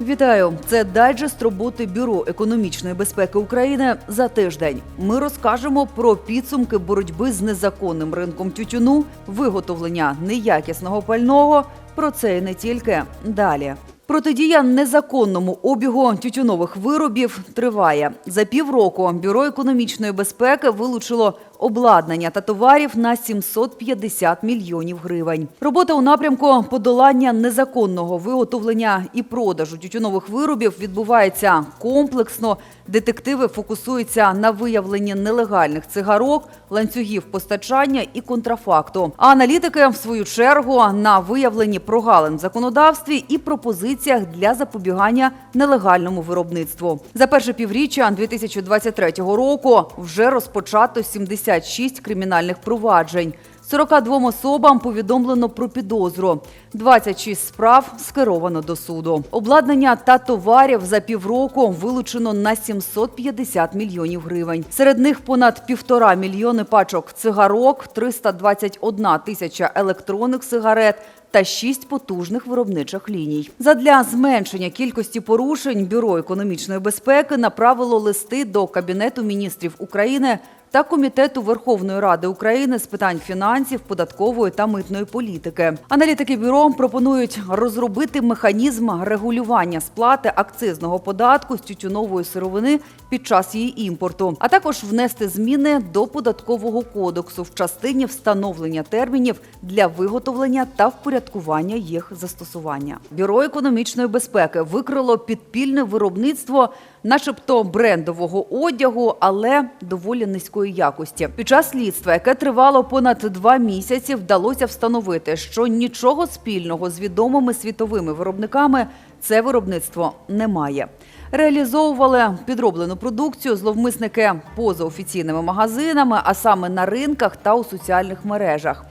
Вітаю! Це дайджест роботи Бюро економічної безпеки України за тиждень. Ми розкажемо про підсумки боротьби з незаконним ринком тютюну, виготовлення неякісного пального. Про це і не тільки далі. Протидія незаконному обігу тютюнових виробів триває. За півроку бюро економічної безпеки вилучило обладнання та товарів на 750 мільйонів гривень. Робота у напрямку подолання незаконного виготовлення і продажу тютюнових виробів відбувається комплексно. Детективи фокусуються на виявленні нелегальних цигарок, ланцюгів постачання і контрафакту. А аналітики, в свою чергу, на виявленні прогалин в законодавстві і пропозиціях для запобігання нелегальному виробництву. За перше півріччя 2023 року вже розпочато 76 кримінальних проваджень. 42 особам повідомлено про підозру. 26 справ скеровано до суду. Обладнання та товарів за півроку вилучено на 750 мільйонів гривень. Серед них понад півтора мільйони пачок цигарок, 321 тисяча електронних сигарет та шість потужних виробничих ліній. Задля зменшення кількості порушень бюро економічної безпеки направило листи до Кабінету міністрів України та Комітету Верховної Ради України з питань фінансів, податкової та митної політики. Аналітики бюро пропонують розробити механізм регулювання сплати акцизного податку з тютюнової сировини під час її імпорту, а також внести зміни до податкового кодексу в частині встановлення термінів для виготовлення та впорядкування їх застосування. Бюро економічної безпеки викрило підпільне виробництво, начебто брендового одягу, але доволі низької якості. Під час слідства, яке тривало понад два місяці, вдалося встановити, що нічого спільного з відомими світовими виробниками це виробництво не має. Реалізовували підроблену продукцію зловмисники поза офіційними магазинами, а саме на ринках та у соціальних мережах.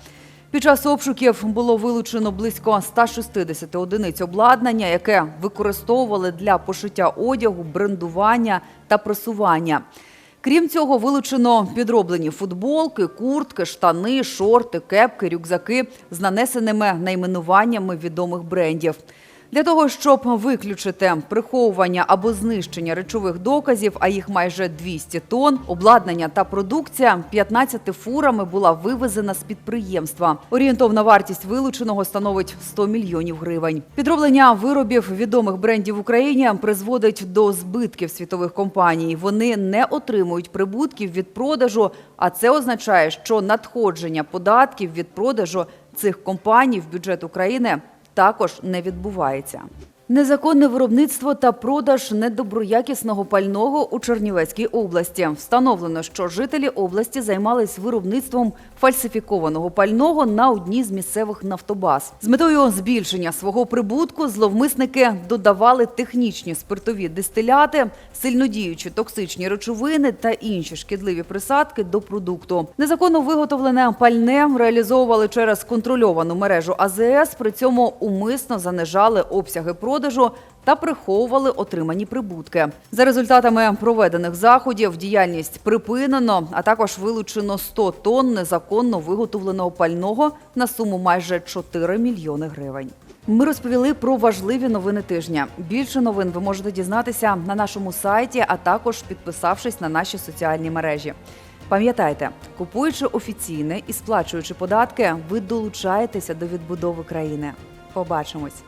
Під час обшуків було вилучено близько 160 одиниць обладнання, яке використовували для пошиття одягу, брендування та просування. Крім цього, вилучено підроблені футболки, куртки, штани, шорти, кепки, рюкзаки з нанесеними найменуваннями відомих брендів. Для того, щоб виключити приховування або знищення речових доказів, а їх майже 200 тонн, обладнання та продукція 15 фурами була вивезена з підприємства. Орієнтовна вартість вилученого становить 100 мільйонів гривень. Підроблення виробів відомих брендів в Україні призводить до збитків світових компаній. Вони не отримують прибутків від продажу, а це означає, що надходження податків від продажу цих компаній в бюджет України також не відбувається. Незаконне виробництво та продаж недоброякісного пального у Чернівецькій області. Встановлено, що жителі області займались виробництвом фальсифікованого пального на одній з місцевих нафтобаз. З метою збільшення свого прибутку зловмисники додавали технічні спиртові дистиляти, сильнодіючі токсичні речовини та інші шкідливі присадки до продукту. Незаконно виготовлене пальне реалізовували через контрольовану мережу АЗС. При цьому умисно занижали обсяги продажу та приховували отримані прибутки. За результатами проведених заходів діяльність припинено, а також вилучено 100 тонн незаконно виготовленого пального на суму майже 4 мільйони гривень. Ми розповіли про важливі новини тижня. Більше новин ви можете дізнатися на нашому сайті, а також підписавшись на наші соціальні мережі. Пам'ятайте, купуючи офіційне і сплачуючи податки, ви долучаєтеся до відбудови країни. Побачимось.